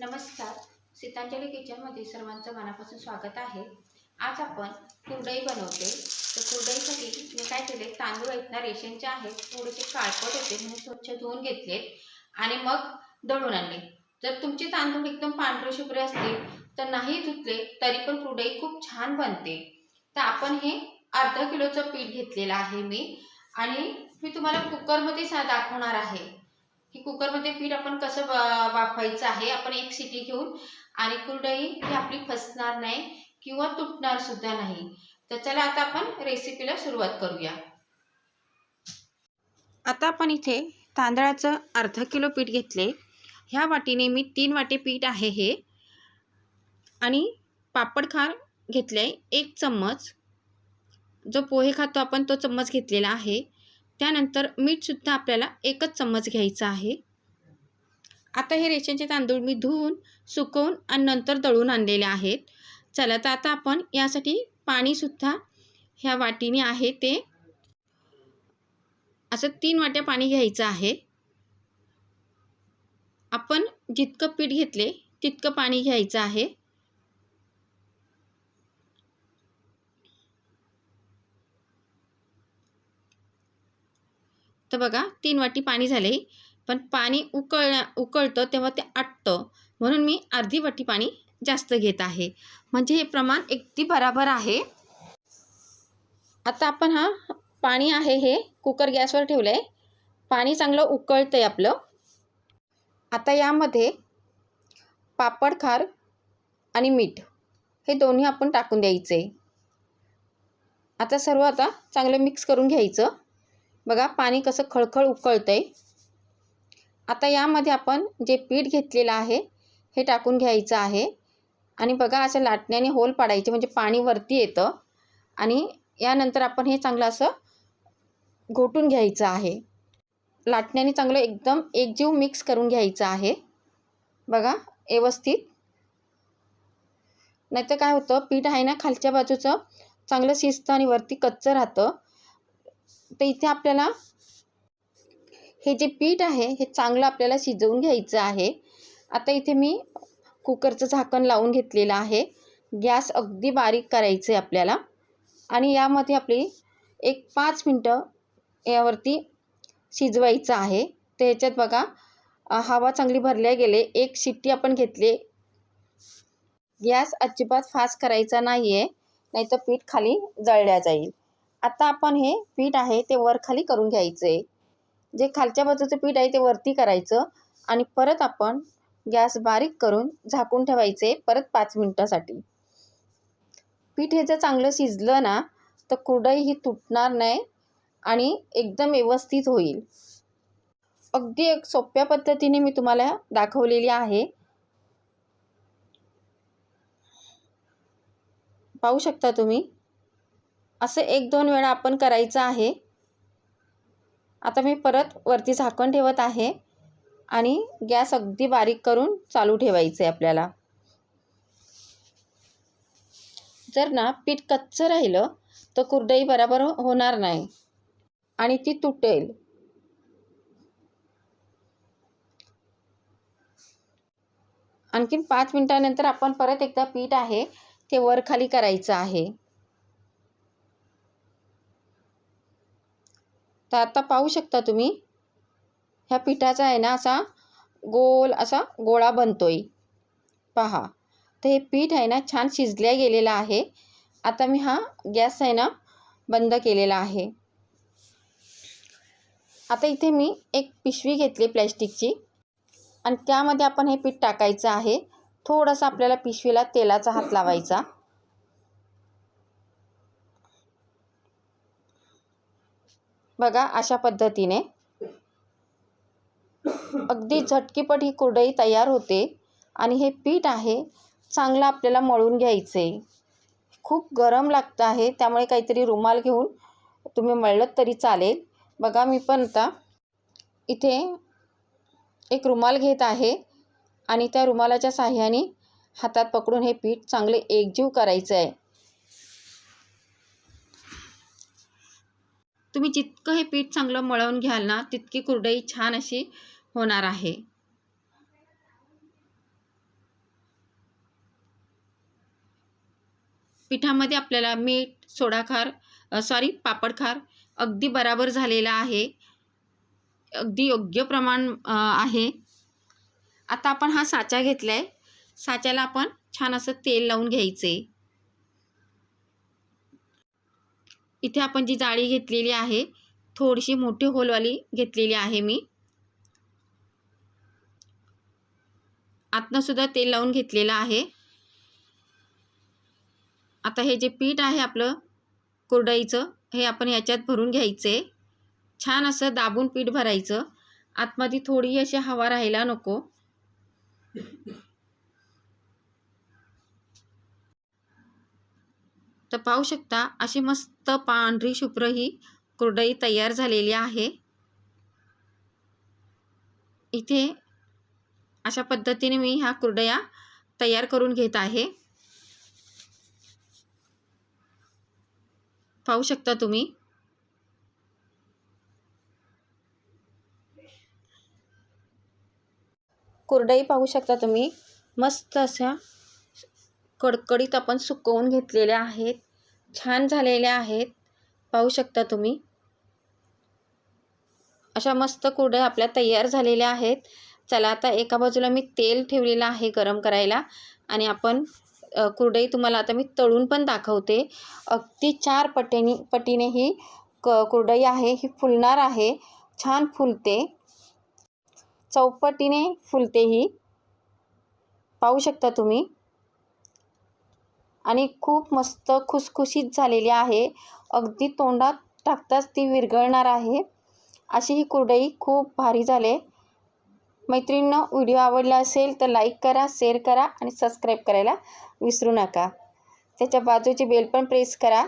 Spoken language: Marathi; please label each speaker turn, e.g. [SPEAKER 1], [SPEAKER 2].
[SPEAKER 1] नमस्कार. सीतांजली किचनमध्ये सर्वांचं मनापासून स्वागत आहे. आज आपण कुरडई बनवते. तर कुरडईसाठी मी काय केले? तांदूळ आहेत ना रेशनचे आहेत. थोडेसे काळपट होते म्हणून स्वच्छ धुवून घेतले आणि मग दळून आणले. जर तुमचे तांदूळ एकदम पांढरे शुभ्रे असतील तर नाही धुतले तरी पण कुरडई खूप छान बनते. तर आपण हे अर्धा किलोचं पीठ घेतलेलं आहे मी. आणि मी तुम्हाला कुकरमध्ये सा दाखवणार आहे. की कुकरमध्ये पीठ आपण कसं वा- वाफवायचं आहे आपण एक सिटी घेऊन आणि कुरडई ही आपली फसणार नाही किंवा तुटणार सुद्धा नाही. तर चला आता आपण रेसिपीला सुरुवात करूया. आता आपण इथे तांदळाचं अर्धा किलो पीठ घेतले. ह्या वाटीने मी तीन वाटी पीठ आहे हे. आणि पापड खार घेतले एक चम्मच. जो पोहे खातो आपण तो चम्मच घेतलेला आहे. त्यानंतर मीठसुद्धा आपल्याला एकच चम्मच घ्यायचा आहे. आता हे रेशनचे तांदूळ मी धुवून सुकवून आणि नंतर दळून आणलेले आहेत. चला तर आता आपण यासाठी पाणीसुद्धा ह्या वाटीने आहे ते असं तीन वाट्या पाणी घ्यायचं आहे. आपण जितकं पीठ घेतले तितकं पाणी घ्यायचं आहे. तर बघा तीन वाटी पाणी झाले. पण पाणी उकळ उकळतं तेव्हा ते आटतं. म्हणून मी अर्धी वाटी पाणी जास्त घेत आहे. म्हणजे हे प्रमाण अगदी बराबर आहे. आता आपण हा पाणी आहे हे कुकर गॅसवर ठेवलं आहे पाणी चांगलं उकळतं आहे आपलं. आता यामध्ये पापड खार आणि मीठ हे दोन्ही आपण टाकून द्यायचे. आता सर्व आता चांगलं मिक्स करून घ्यायचं. बघा पाणी कसं खळखळ उकळतं आहे आता यामध्ये आपण जे पीठ घेतलेलं आहे हे टाकून घ्यायचं आहे. आणि बघा असं लाटण्याने होल पाडायचे म्हणजे पाणी वरती येतं. आणि यानंतर आपण हे चांगलं असं घोटून घ्यायचं आहे. लाटण्याने चांगलं एकदम एकजीव मिक्स करून घ्यायचं आहे. बघा व्यवस्थित. नाहीतर काय होतं पीठ आहे ना खालच्या बाजूचं चांगलं शिजतं आणि वरती कच्चं राहतं. तर इथे आपल्याला हे जे पीठ आहे हे चांगलं आपल्याला शिजवून घ्यायचं आहे. आता इथे मी कुकरचं झाकण लावून घेतलेलं आहे. गॅस अगदी बारीक करायचं आहे आपल्याला. आणि यामध्ये आपली एक पाच मिनटं यावरती शिजवायचं आहे. तर ह्याच्यात बघा हवा चांगली भरल्या गेले. एक शिट्टी आपण घेतली. गॅस अजिबात फास्ट करायचा नाही आहे नाही तर पीठ खाली जळल्या जाईल. आता आपण हे पीठ आहे ते वर खाली करून घ्यायचं. आहे जे खालच्या बाजूचं पीठ आहे ते वरती करायचं आणि परत आपण गॅस बारीक करून झाकून ठेवायचे परत पाच मिनटासाठी. पीठ हे जर चांगलं शिजलं ना तर कुरडई ही तुटणार नाही आणि एकदम व्यवस्थित होईल. अगदी एक सोप्या पद्धतीने मी तुम्हाला दाखवलेली आहे. पाहू शकता तुम्ही? असं एक दोन वेळा आपण करायचं आहे. आता मी परत वरती झाकण ठेवत आहे आणि गॅस अगदी बारीक करून चालू ठेवायचं आहे आपल्याला. जर ना पीठ कच्चं राहिलं तर कुरडई बरोबर हो-, होणार नाही. आणि ती तुटेल. आणखीन पाच मिनटानंतर आपण परत एकदा पीठ आहे ते वर खाली करायचं आहे. तर आता पाहू शकता तुम्ही ह्या पिठाचा आहे ना असा गोल असा गोळा बनतोय. पहा तर हे पीठ आहे ना छान शिजल्या गेलेलं आहे. आता मी हा गॅस आहे ना बंद केलेला आहे. आता इथे मी एक पिशवी घेतली प्लॅस्टिकची आणि त्यामध्ये आपण हे पीठ टाकायचं आहे. थोडंसं आपल्याला पिशवीला तेलाचा हात लावायचा. बघा अशा पद्धतीने. अगदी झटकीपट ही कुरडई तयार होते आणि हे पीठ आहे चांगलं आपल्याला मळून घ्यायचं आहे खूप गरम लागतं आहे त्यामुळे काहीतरी रुमाल घेऊन तुम्ही मळलं तरी चालेल. बघा मी पण आता इथे एक रुमाल घेत आहे आणि त्या रुमालाच्या साह्याने हातात पकडून हे पीठ चांगले एकजीव करायचं आहे तुम्ही जितकं हे पीठ चांगलं मळवून घ्याल ना तितकी कुरडई छान अशी होणार आहे. पिठामध्ये आपल्याला मीठ सोडाखार सॉरी पापडखार अगदी बराबर झालेला आहे. अगदी योग्य प्रमाण आहे. आता आपण हा साचा घेतला आहे साच्याला आपण छान असं तेल लावून घ्यायचे इथे आपण जी जाळी घेतलेली आहे थोडीशी मोठी होलवाली घेतलेली आहे मी. आतनंसुद्धा तेल लावून घेतलेलं आहे. आता हे जे पीठ आहे आपलं कुरडईचं हे आपण याच्यात भरून घ्यायचं. आहे छान असं दाबून पीठ भरायचं. आतमध्ये थोडी अशी हवा राहायला नको. तर पाहू शकता अशी मस्त पांढरी शुभ्र ही कुरडई तयार झालेली आहे. इथे अशा पद्धतीने मी ह्या कुरडया तयार करून घेत आहे. पाहू शकता तुम्ही. कुरडई पाहू शकता तुम्ही. मस्त अशा कडकडीत आपण सुकवून घेतलेल्या आहेत. छान झालेल्या आहेत. पाहू शकता तुम्ही. अशा मस्त कुरडया आपल्या तयार झालेल्या आहेत. चला आता एका बाजूला मी तेल ठेवलेलं आहे गरम करायला. आणि आपण कुरडई तुम्हाला आता मी तळून पण दाखवते. अगदी चार पटीने पटीने ही क कुरडई आहे ही फुलणार आहे. छान फुलते. चौपटीने फुलते ही. पाहू शकता तुम्ही. आणि खूप मस्त खुसखुशीत झालेली आहे. अगदी तोंडात टाकताच ती विरघळणार आहे. अशी ही कुरडई खूप भारी झाले. मैत्रिणींना व्हिडिओ आवडला असेल तर लाईक करा शेअर करा आणि सबस्क्राईब करायला विसरू नका. त्याच्या बाजूची बेल पण प्रेस करा.